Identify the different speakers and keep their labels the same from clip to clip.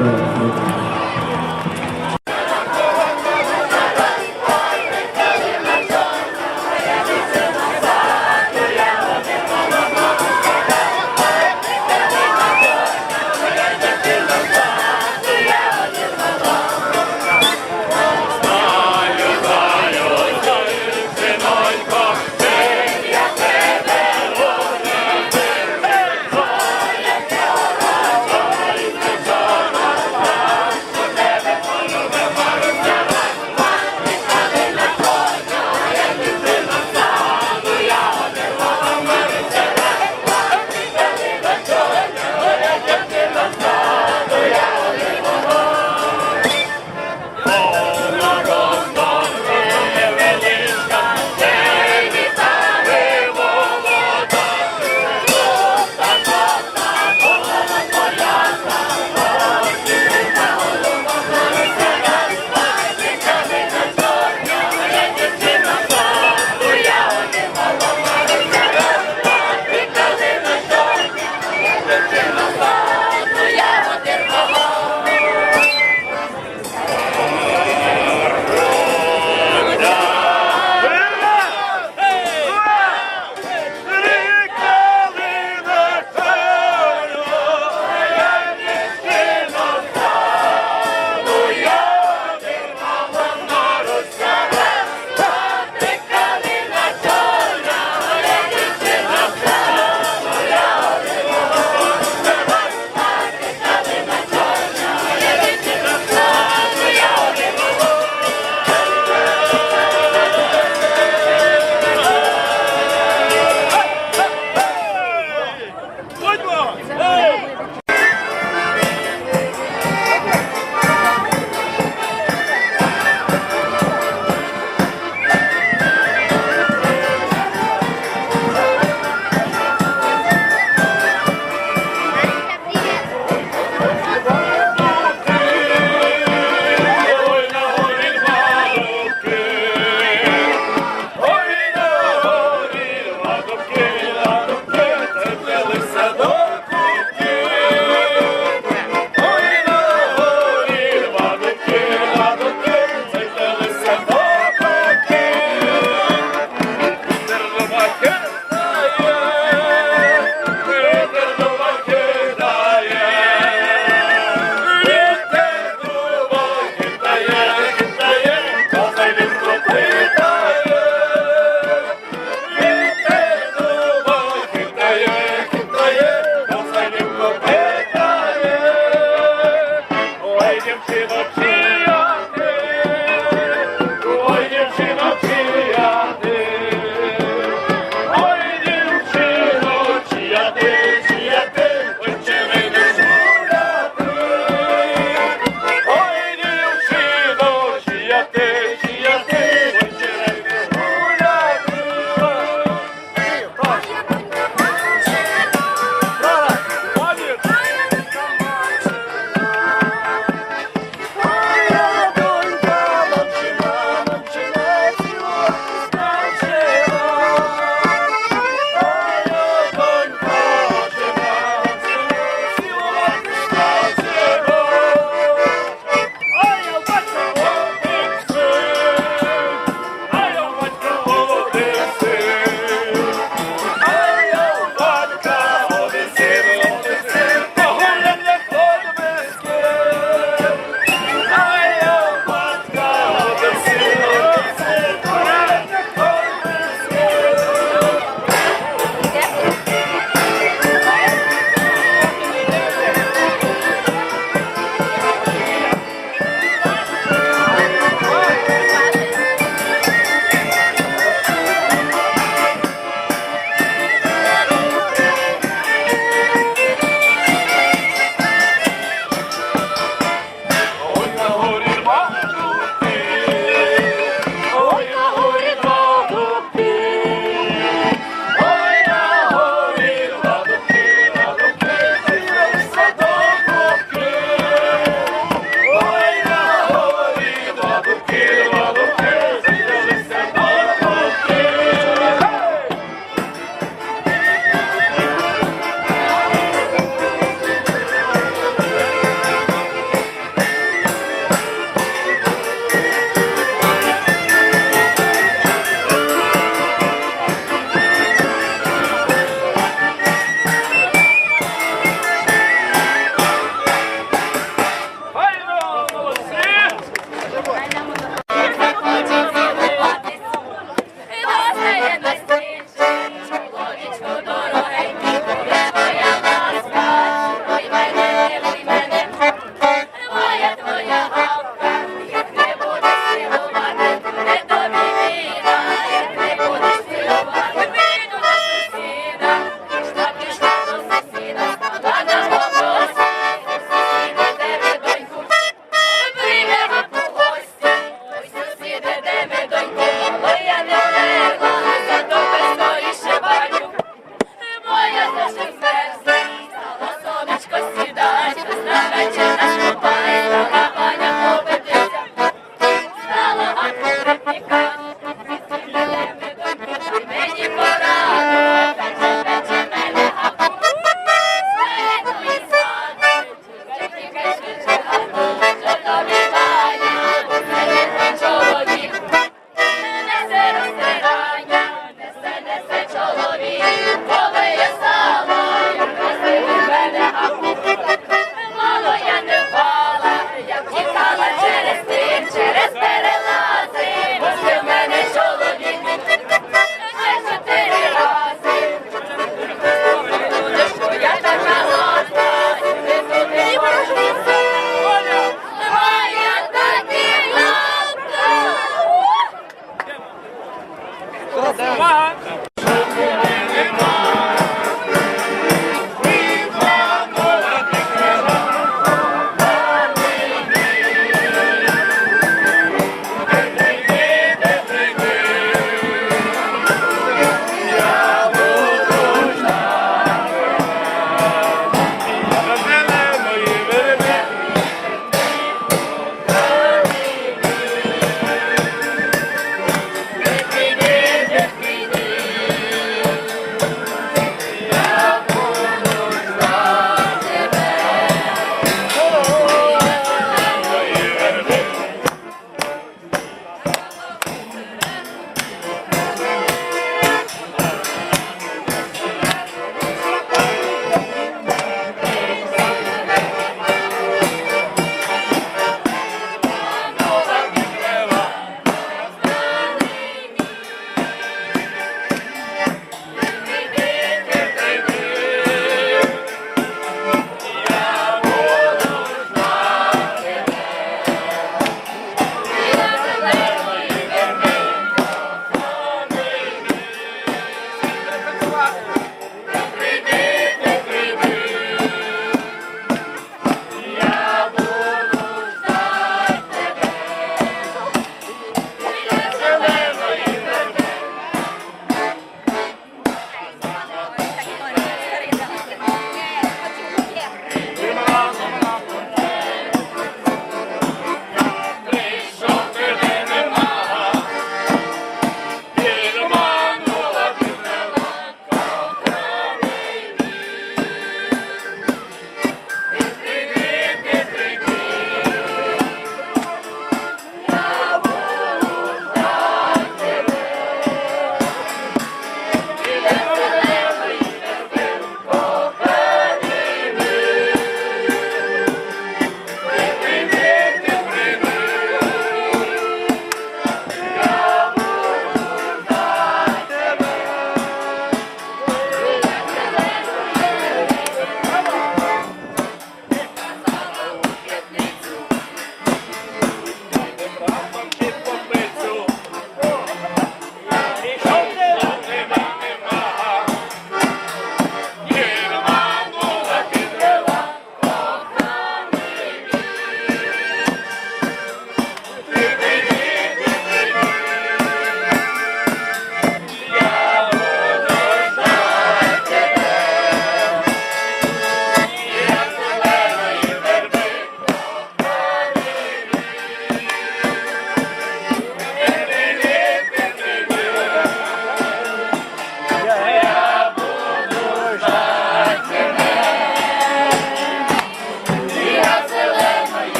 Speaker 1: Obrigado.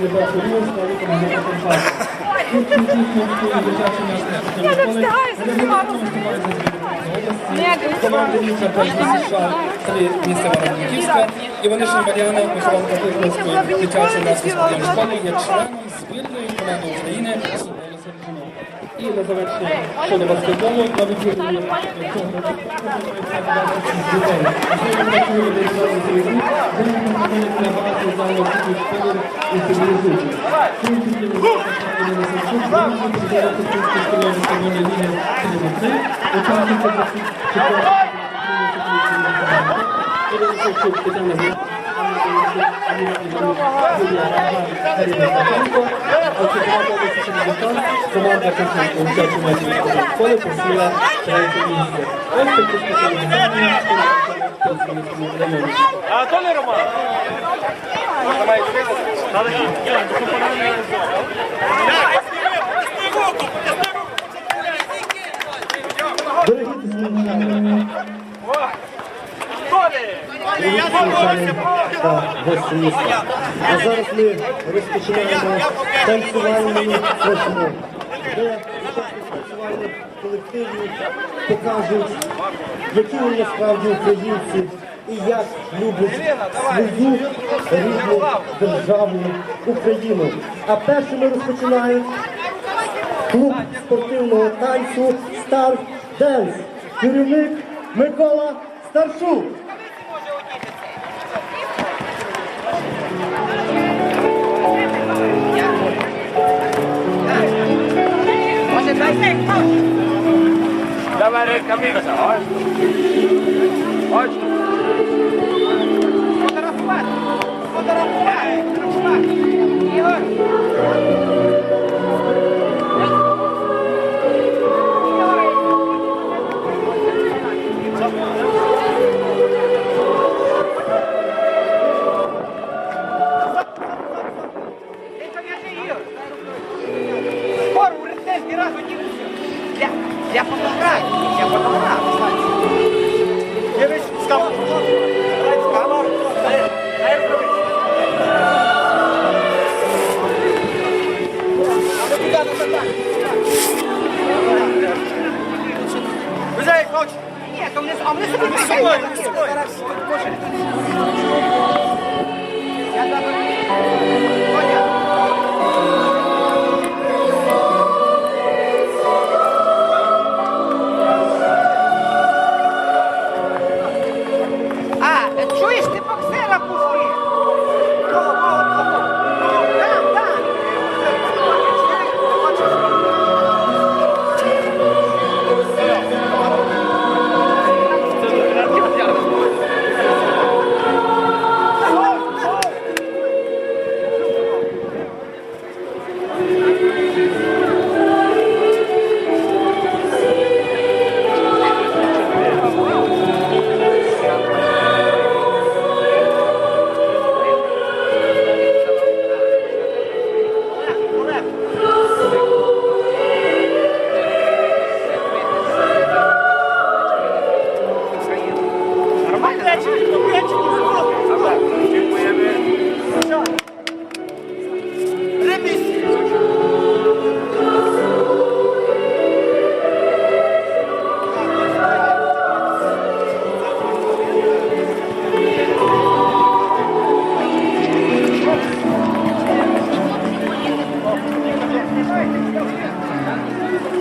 Speaker 2: Я
Speaker 3: не встигаю за всіма
Speaker 2: Команда три Івано-Франківська. І вони ж Мар'яна Михайловна Тиховської дитячої спортивної школи є членом збірної команди України І на завершення щодо баскетболу на відвідуванні цього дітей. Ми працюємо десь зараз у Європі, де ми знаходимося на багато залах таких школи і цивілізуючих. Чим тільки ми знаходимося на Сумську, ми можемо зробити Сумську школу баскетбольної лінії Синема 3, учасниця чемпіонату Команда Константин дитячої нашої школи посіла третє місце. Ось такі спеціальні змагання в Київському районі.
Speaker 1: Анатолій Роман.
Speaker 2: Дорогі слухачі, та гості міста. А зараз ми розпочинаємо танцювальний флешмоб, де танцювальних колективів покажуть, які вони насправді українці і як люблять свою рідну державу Україну. А першими розпочинають клуб спортивного танцю Стар Денс. Керівник Микола Старшук.
Speaker 1: Dá a cabeça, olha. Olha. Fotografar. Fotografar. Fotografar.
Speaker 4: E olha. Вони, а вони собі
Speaker 1: З
Speaker 4: Thank you.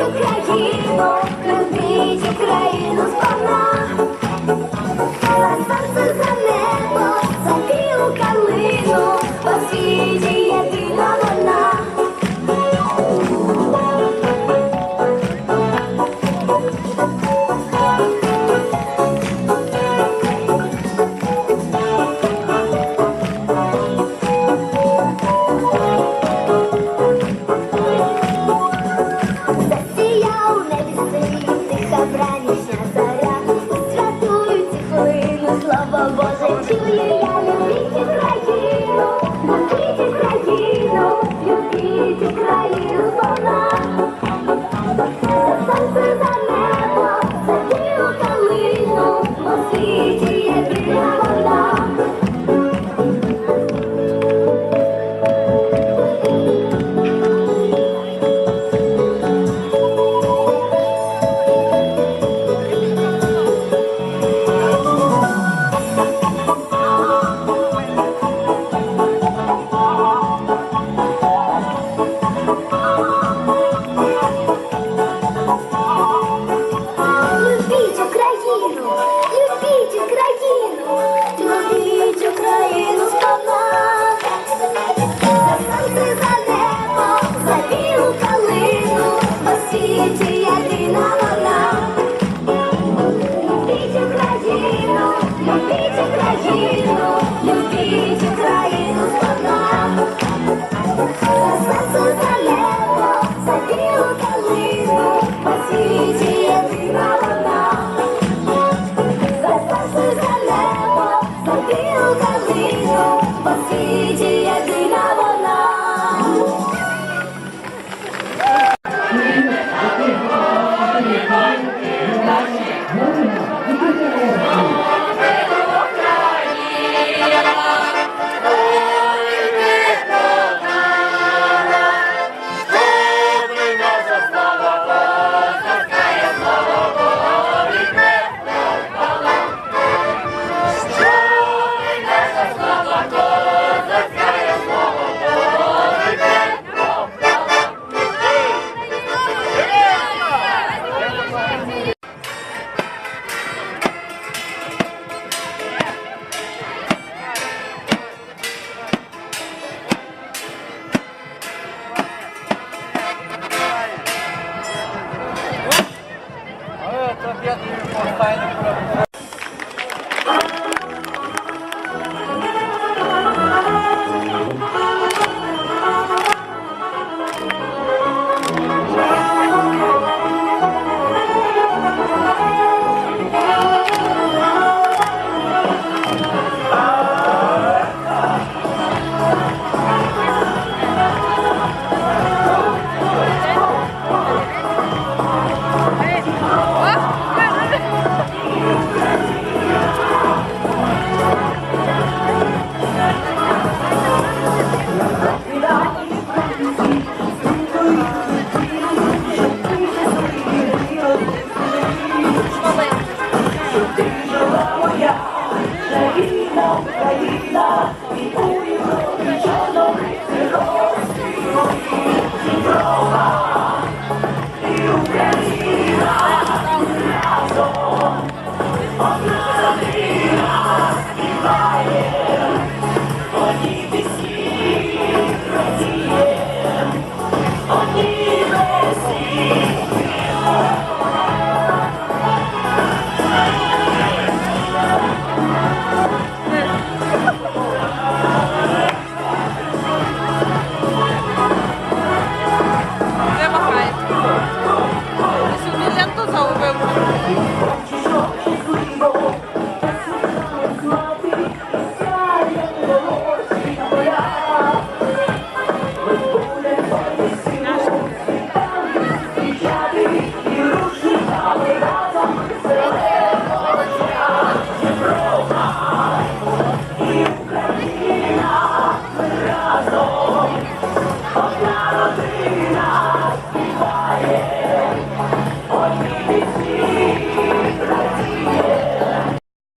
Speaker 4: Україну,
Speaker 1: любіть Україну.